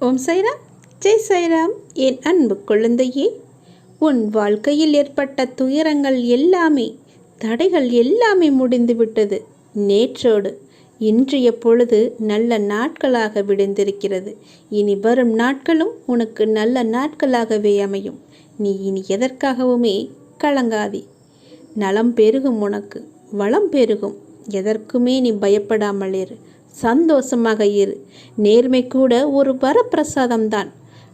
ஓம் சைராம். ஜெய் சைராம். என் அன்பு குழந்தையே உன் வாழ்க்கையில் ஏற்பட்ட துயரங்கள் எல்லாமே தடைகள் எல்லாமே முடிந்துவிட்டது. நேற்றோடு இன்றைய பொழுது நல்ல நாட்களாக விடுந்திருக்கிறது. இனி வரும் நாட்களும் உனக்கு நல்ல நாட்களாகவே அமையும். நீ இனி எதற்காகவுமே கலங்காதே. நலம் பெருகும் உனக்கு வளம் பெருகும். எதற்குமே நீ பயப்படாமல் இரு. சந்தோஷமாக இரு. நேர்மை கூட ஒரு வரப்பிரசாதம்தான்.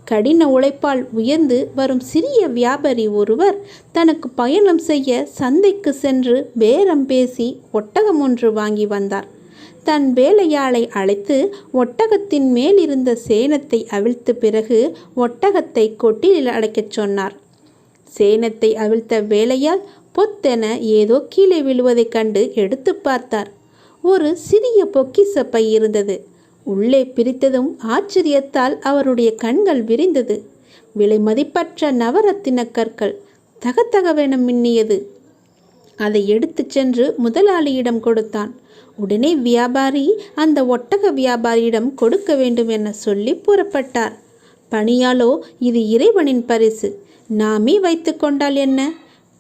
கடின உழைப்பால் உயர்ந்து வரும் சிறிய வியாபாரி ஒருவர் தனக்கு பயணம் செய்ய சந்தைக்கு சென்று பேரம் பேசி ஒட்டகம் ஒன்று வாங்கி வந்தார். தன் வேலையாளை அழைத்து ஒட்டகத்தின் மேல் இருந்த சேனத்தை அவிழ்த்த பிறகு ஒட்டகத்தை கொட்டிலில் அடைக்கச் சொன்னார். சேனத்தை அவிழ்த்த வேலையால் பொத்தென ஏதோ கீழே விழுவதைக் கண்டு எடுத்து பார்த்தார். ஒரு சிறிய பொக்கிச பை இருந்தது. உள்ளே பிரித்ததும் ஆச்சரியத்தால் அவருடைய கண்கள் விரிந்தது. விலை மதிப்பற்ற நவரத்தின கற்கள் தகத்தகவென மின்னியது. அதை எடுத்துச் சென்று முதலாளியிடம் கொடுத்தான். உடனே வியாபாரி அந்த ஒட்டக வியாபாரியிடம் கொடுக்க வேண்டும் என சொல்லி புறப்பட்டார். பணியாலோ இது இறைவனின் பரிசு. நாமே வைத்து கொண்டால் என்ன?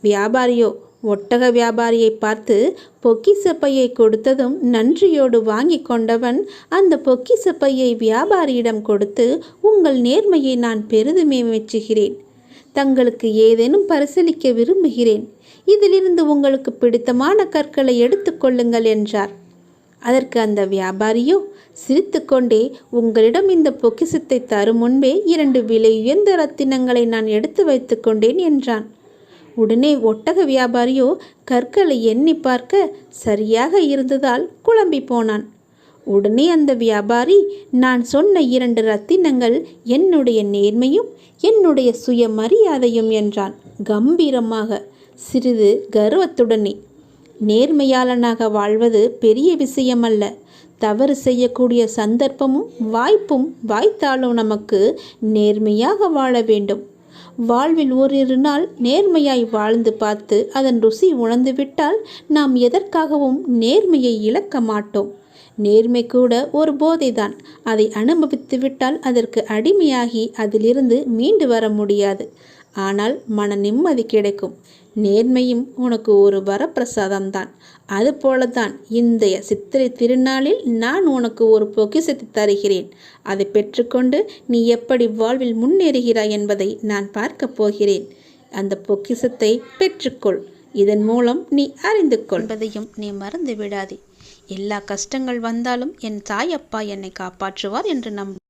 வியாபாரியோ ஒட்டக வியாபாரியை பார்த்து பொக்கிச பையை கொடுத்ததும் நன்றியோடு வாங்கி கொண்டவன் அந்த பொக்கிச பையை வியாபாரியிடம் கொடுத்து உங்கள் நேர்மையை நான் பெரிதுமே மெச்சுகிறேன். தங்களுக்கு ஏதேனும் பரிசீலிக்க விரும்புகிறேன். இதிலிருந்து உங்களுக்கு பிடித்தமான கற்களை எடுத்துக்கொள்ளுங்கள் என்றார். அதற்கு அந்த வியாபாரியோ சிரித்துக்கொண்டே உங்களிடம் இந்த பொக்கிசத்தை தரும் முன்பே இரண்டு விலை உயர்ந்த ரத்தினங்களை நான் எடுத்து வைத்துக்கொண்டேன் என்றான். உடனே ஒட்டக வியாபாரியோ கற்களை எண்ணி பார்க்க சரியாக இருந்ததால் குழம்பி போனான். உடனே அந்த வியாபாரி நான் சொன்ன இரண்டு ரத்தினங்கள் என்னுடைய நேர்மையும் என்னுடைய சுயமரியாதையும் என்றான் கம்பீரமாக. சிறிது கர்வத்துடனே நேர்மையாளனாக வாழ்வது பெரிய விஷயமல்ல. தவறு செய்யக்கூடிய சந்தர்ப்பமும் வாய்ப்பும் வாய்த்தாலும் நமக்கு நேர்மையாக வாழ வேண்டும். வாழ்வில் ஓரிரு நாள் நேர்மையாய் வாழ்ந்து பார்த்து அதன் ருசி உணர்ந்துவிட்டால் நாம் எதற்காகவும் நேர்மையை இழக்க மாட்டோம். நேர்மை கூட ஒரு போதைதான். அதை அனுபவித்து விட்டால் அதற்கு அடிமையாகி அதிலிருந்து மீண்டு வர முடியாது. ஆனால் மன நிம்மதி கிடைக்கும். நேர்மையும் உனக்கு ஒரு வரப்பிரசாதம்தான். அதுபோலத்தான் இன்றைய சித்திரை திருநாளில் நான் உனக்கு ஒரு பொக்கிசத்தை தருகிறேன். அதை பெற்றுக்கொண்டு நீ எப்படி வாழ்வில் முன்னேறுகிறாய் என்பதை நான் பார்க்கப் போகிறேன். அந்த பொக்கிசத்தை பெற்றுக்கொள். இதன் மூலம் நீ அறிந்து கொள் என்பதையும் நீ மறந்து விடாதே எல்லா கஷ்டங்கள் வந்தாலும் என் தாயப்பா என்னை காப்பாற்றுவார் என்று நம்ப